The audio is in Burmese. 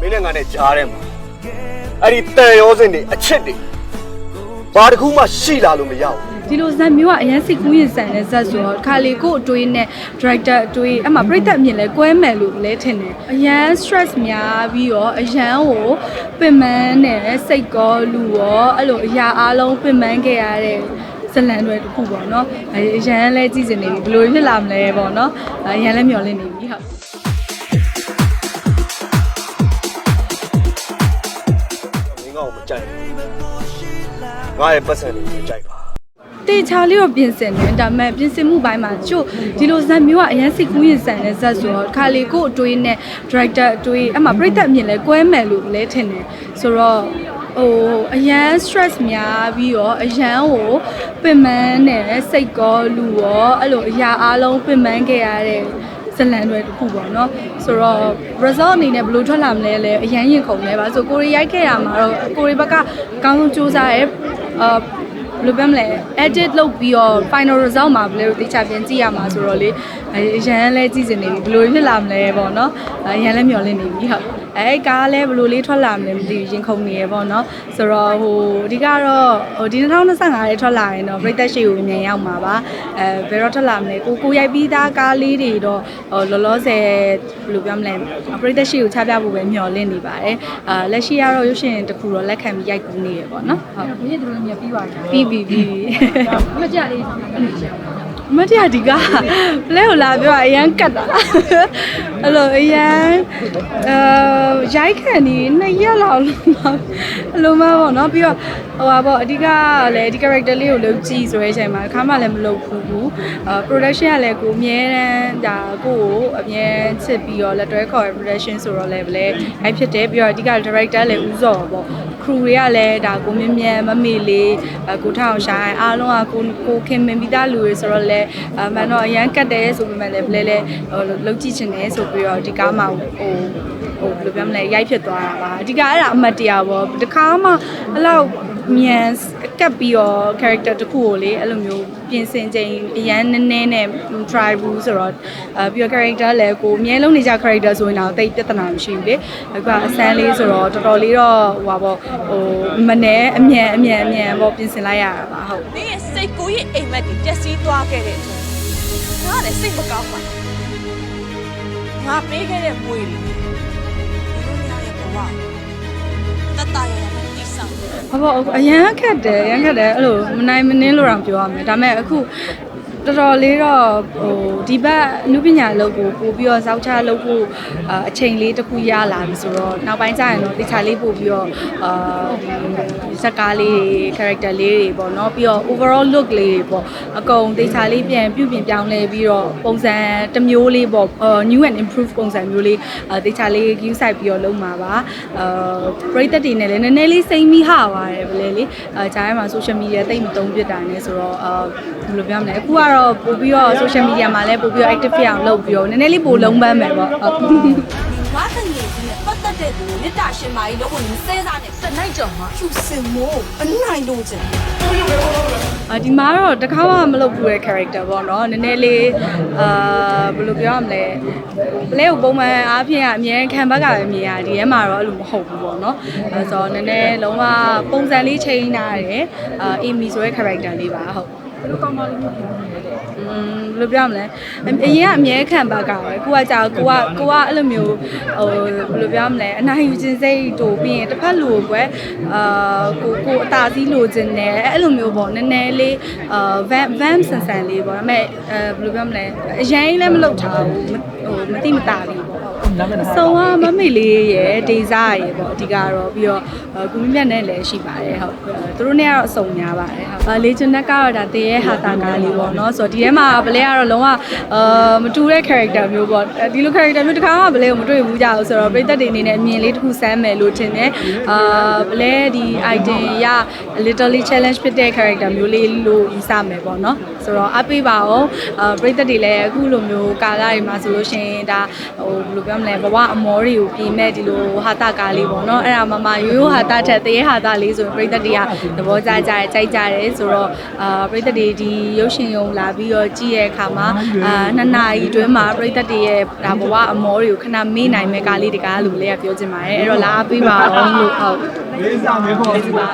မင်းနဲ့ငါနဲ့ကြားထဲမှာအဲ့ဒီတန်ရောစင်တွေအချစ်တွေဘာတစ်ခုမှရှိလာလို့မရဘူးဒီလိုဇက်မျိုးကအရင်စိတ်ကူးရင်ဆန်တဲ့ဇက်ဆိုတော့ခါလေကို့အတွေးနဲ့ director အတွေးအမှပြိသက်အမြင်လဲကွဲမယ်လို့လဲထင်တယ်အရန် stress များပြီးတော့အရန်ကိုပင်ပန်းနဲ့စိတ်ကောလူရောအဲ့လိုအရာအလုံးပင်ပန်းခဲ့ရတဲ့ဇလန်တွေတစ်ခုပေါ့နော်အရန်လဲကြည့်စင်နေပြီဘယ်လိုဖြစ်လာမလဲပေါ့နော်အရန်လဲမျောလင့်နေပြီဟုတ် ကောင်မကြိုက်ဘူးငါရဲ့ပတ်စံတွေမကြိုက်ပါတေချာလေးတော့ပြင်ဆင်တယ်ဒါပေမဲ့ပြင်ဆင်မှုပိုင်းမှာချို့ဒီလိုဇက်မျိုးကအရင်စိတ်ကူးရင်ဆန်တဲ့ဇက်ဆိုတော့ခါလေကို့အတွေးနဲ့ director အတွေးအမှပြိသက်အမြင်လဲကွဲမယ်လို့လဲထင်တယ်ဆိုတော့ဟိုအရန် stress များပြီးတော့အရန်ကိုပင်ပန်းနဲ့စိတ်ကောလူရောအဲ့လိုအရာအလုံးပင်ပန်းခဲ့ရတဲ့ ဇလန်တွေတစ်ခုပေါ့နော်ဆိုတော့ result အနေနဲ့ဘယ်လိုထွက်လာမလဲလဲအရန်ရင်ခုန်နေပါဆိုကိုရီရိုက်ခဲ့ရမှာတော့ကိုရီဘက်ကအကောင်းဆုံးစူးစမ်းရဲအာဘယ်လိုပြောမလဲ edit လုပ်ပြီးတော့ final result မှာဘယ်လိုသိချပြန်ကြည့်ရမှာဆိုတော့လေအရန်လဲကြည့်စင်နေပြီဘယ်လိုဖြစ်လာမလဲပေါ့နော်အရန်လဲမျောလင့်နေပြီဟုတ် အဲကားလဲဘယ်လိုလေးထွက်လာမလဲမသိဘူးရင်ခုန်နေရပေါ့နော်ဆိုတော့ဟိုအဓိကတော့ဟိုဒီ2025ရဲထွက်လာရင်တော့ပြည်သက်ရှိကိုအမြန်ရောက်မှာပါအဲဘယ်တော့ထွက်လာမလဲကိုကိုရိုက်ပြီးသားကားလေးတွေတော့ဟိုလောလောဆယ်ဘယ်လိုပြောမလဲပြည်သက်ရှိကိုချပြဖို့ပဲမျှော်လင့်နေပါတယ်အာလက်ရှိကတော့ရုပ်ရှင်တစ်ခုတော့လက်ခံပြီးရိုက်ကူးနေရပေါ့နော်ဟုတ်ဘယ်လိုလဲမြပြီးပါလားပြီးပြီပြီးပြီမကြလေးအဲ့လိုချင် မတရားဒီကပလဲကိုလာပြောအရန်ကတ်တာအဲ့လိုအရန်အဲရိုက်ခံနေနှစ်ရက်လောက်လို့အဲ့လိုမှပေါ့နော်ပြီးတော့ဟိုပါပေါ့အဓိကလည်းဒီ character လေးကိုလုပ်ကြည့်ဆိုတဲ့အချိန်မှာခါမှလည်းမလုပ်ဘူးဘူးအဲ production ကလည်းကိုအမြဲတမ်းဒါကိုကိုအမြဲချစ်ပြီးတော့လက်တွဲခေါ် production ဆိုတော့လည်းပဲအဲ့ဖြစ်တယ်ပြီးတော့အဓိက director လည်းဦးစောပေါ့ crew တွေကလည်းဒါကိုမြင်မြန်မမေလေးအဲကိုထောင်ဆိုင်အားလုံးကကိုကိုခင်မင်ပြီးသားလူတွေဆိုတော့လည်းအမှန်တော့အရန်ကတ်တယ်ဆိုပေမဲ့လည်းဘလဲလဲဟိုလုံးကြည့်ချင်တယ်ဆိုပြီးတော့ဒီကားမှာဟိုဟိုဘယ်လိုပြောမလဲရိုက်ဖြစ်သွားတာပါအဓိကအဲ့ဒါအမတ်တရားပေါ့ဒီကားမှာအဲ့လောက်မြန် ကပ်ပြီးတော့ character တစ်ခုကိုလေအဲ့လိုမျိုးပြင်ဆင်ချိန်အရန်နည်းနည်းနဲ့ try ဘူးဆိုတော့အဲပြီးတော့ character လည်းကိုအမြဲလုံးနေကြ character ဆိုရင်တော့တိတ်ပြဿနာမရှိဘူးလေအခုကအစမ်းလေးဆိုတော့တော်တော်လေးတော့ဟိုပါပေါ့ဟိုမနဲ့အမြန်အမြန်အမြန်ပေါ့ပြင်ဆင်လိုက်ရတာပါဟုတ်မင်းရဲ့စိတ်ကိုယ်ရဲ့အိမ်မက်တွေပျက်စီးသွားခဲ့တဲ့အတွက်ငါလည်းစိတ်မကောင်းပါဘူးငါပေးခဲ့တဲ့မွေတွေဒီလိုများရဲ့ဘဝတတရရ နဲ့တိဆောက်တယ်ဟုတ်ပေါ့အရန်ခက်တယ်အရန်ခက်တယ်အဲ့လိုမနိုင်မနှင်းလို့တော့ပြောရမယ်ဒါပေမဲ့အခု တော်တော်လေးတော့ဟိုဒီဘက်အနုပညာလုပ်ကိုပို့ပြီးတော့စောက်ချလုပ်ဖို့အာအချိန်လေးတစ်ခုရလာပြီဆိုတော့နောက်ပိုင်းကျရင်တော့တေချာလေးပို့ပြီးတော့အာဒီဇက်ကားလေးတွေ character လေးတွေပေါ့နော်ပြီးတော့ overall look လေးတွေပေါ့အကုန်တေချာလေးပြန်ပြုပြင်ပြောင်းလဲပြီးတော့ပုံစံတစ်မျိုးလေးပေါ့အာ new and improve ပုံစံမျိုးလေးအာတေချာလေး view site ပြီးတော့လုပ်မှာပါအာပရိသတ်တွေနဲ့လည်းနည်းနည်းလေးစိမ့်မိဟပါတယ်ဗလဲလေအာဂျားထဲမှာ social media တိတ်မသုံးပြတာနဲ့ဆိုတော့အာဘယ်လိုပြောမလဲအခုကတော့ပို့ပြီးတော့ social media မှာလည်းပို့ပြီးတော့ active ဖြစ်အောင်လုပ်ပြီးတော့နည်းနည်းလေးပို့လုံးပန်းမယ်ပေါ့ဟုတ်ဒီငါတငယ်ကြီးနဲ့ပတ်သက်တဲ့သူမေတ္တာရှင်မာကြီးလို့ကိုယ်စဲစားနဲ့တနိုင်ကြော်မှာဖြူစင်မို့အနိုင်လို့ချင်အာဒီမှာတော့တခါမှမလုပ်ဘူးတဲ့ character ပေါ့နော်နည်းနည်းလေးအာဘယ်လိုပြောရမလဲပလဲကိုပုံမှန်အားဖြင့်ကအမြဲခံဘက်ကပဲမြင်ရဒီထဲမှာတော့အဲ့လိုမဟုတ်ဘူးပေါ့နော်အဲဆိုတော့နည်းနည်းလုံးဝပုံစံလေးချိန်ထားတယ်အာအီမီဆိုတဲ့ character လေးပါဟုတ် ဘယ်လိုကောင်းပါလိမ့်မယ်อืมဘယ်လိုပြောမလဲအအရင်ကအမြဲခံဘက်ကပဲကိုကကြာကိုကကိုကအဲ့လိုမျိုးဟိုဘယ်လိုပြောမလဲအနိုင်ယူခြင်းစိတ်တူပြီးရင်တစ်ဖက်လူကိုကွယ်အာကိုကိုအသာစီးလိုခြင်းနဲ့အဲ့လိုမျိုးပေါ့နည်းနည်းလေးအာ van van ဆန်ဆန်လေးပေါ့ဒါပေမဲ့အဲဘယ်လိုပြောမလဲအရင်လည်းမလုပ်ထားဘူးဟိုမတိမတာလေးပေါ့နာမည်အစုံကမမေလေးရဲ့ဒေဇာရဲ့ပေါ့အဓိကတော့ပြီးတော့ကုမမြတ်နဲ့လည်းရှိပါတယ်ဟုတ်သူတို့နဲ့ကတော့အစုံများပါတယ်ဟုတ်လေဂျွန်နက်ကတော့ဒါတည်ရဲ့ဟာတာကားလေးပေါ့နော်ဆိုတော့ဒီထဲမှာဗလဲကတော့လုံးဝအာမတူတဲ့ character မျိုးပေါ့ဒီလို character မျိုးတစ်ခါမှဗလဲကိုမတွေ့ဘူးကြဘူးဆိုတော့ပြည်သက်တွေအနေနဲ့အမြင်လေးတစ်ခုစမ်းမယ်လို့ထင်တယ်အာဗလဲဒီ item ရ literally challenge ဖြစ်တဲ့ character မျိုးလေးလို့ယူဆမယ်ပေါ့နော်ဆိုတော့အပေးပါအောင်အာပြည်သက်တွေလည်းအခုလိုမျိုးကာလာတွေမှာဆိုလို့ရှိရင်ဒါဟိုဘယ်လိုပြောမလဲဘဝအမောတွေကိုပြင်မဲ့ဒီလိုဟာတာကားလေးပေါ့နော်အဲ့ဒါမှမှရိုးရိုးဟာတာထက်တရေဟာတာလေးဆိုရင်ပြည်သက်တွေကသဘောကျကြတယ်ကြိုက်ကြတယ်ဆိုတော့အာပြည်သက်တွေဒီရုပ်ရှင်ရုံလာပြီးတော့ကြည့်ရအခါမှာအာနှစ်နာရီအတွင်းမှာပရိသတ်တွေရဲ့ဒါဘဝအမောတွေကိုခဏမေ့နိုင်မဲ့ကားလေးတကားလို့လည်းပြောချင်ပါတယ်အဲ့တော့လာအားပေးပါအောင်လို့ဟုတ်လေးစားမေဖို့ကျေးဇူးပါ